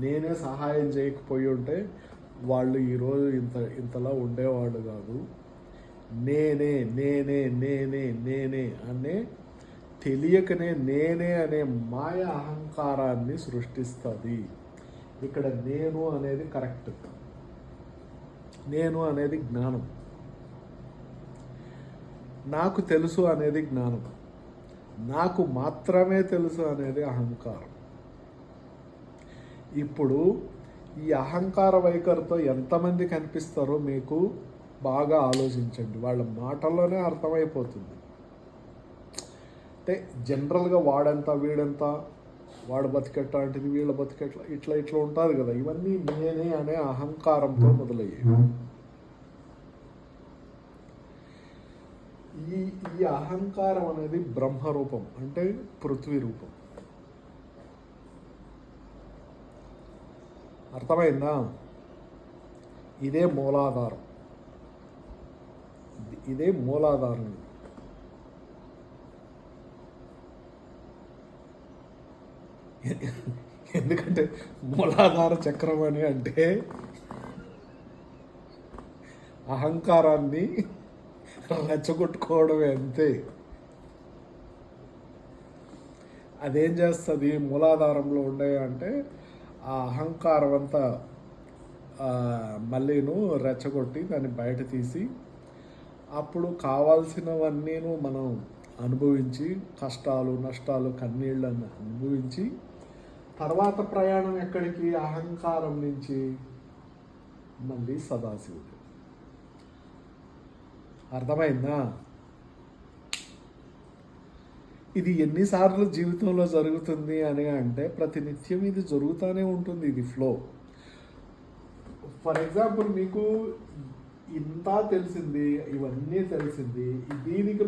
నేనే సహాయం చేయకపోయి ఉంటే వాళ్ళు ఈరోజు ఇంత ఇంతలా ఉండేవాళ్ళు కాదు. నేనే నేనే నేనే నేనే అనే తెలియకనే నేనే అనే మాయ అహంకారాన్ని సృష్టిస్తుంది. ఇక్కడ నేను అనేది కరెక్ట్. నేను అనేది జ్ఞానం. నాకు తెలుసు అనేది జ్ఞానం. నాకు మాత్రమే తెలుసు అనేది అహంకారం. ఇప్పుడు ఈ అహంకార వైఖరితో ఎంతమంది కనిపిస్తారో మీకు బాగా ఆలోచించండి. వాళ్ళ మాటల్లోనే అర్థమైపోతుంది. అంటే జనరల్గా వాడంత వీడంత వాడు బతికెట్లాంటిది వీళ్ళ బతికెట్లా ఇట్లా ఇట్లా ఉంటుంది కదా. ఇవన్నీ నేనే అనే అహంకారంతో మొదలయ్యాయి ఈ ఈ అహంకారం అనేది బ్రహ్మరూపం అంటే పృథ్వీ రూపం. అర్థమైందా? ఇదే మూలాధారం. ఇదే మూలాధారం. ఎందుకంటే మూలాధార చక్రం అని అంటే అహంకారాన్ని రెచ్చగొట్టుకోవడమే అంతే. అదేం చేస్తుంది? మూలాధారంలో ఉండే అంటే ఆ అహంకారం అంతా మళ్ళీను రెచ్చగొట్టి దాన్ని బయట తీసి అప్పుడు కావాల్సినవన్నీను మనం అనుభవించి కష్టాలు నష్టాలు కన్నీళ్ళను అనుభవించి తర్వాత ప్రయాణం ఎక్కడికి? అహంకారం నుంచి మళ్ళీ సదాశివుడు. అర్థమైందా? ఇది ఎన్నిసార్లు జీవితంలో జరుగుతుంది అని అంటే ప్రతి నిత్యం ఇది జరుగుతూనే ఉంటుంది ఇది ఫ్లో ఫర్ ఎగ్జాంపుల్ మీకు ఇంత తెలిసింది ఇవన్నీ తెలిసింది దీనికి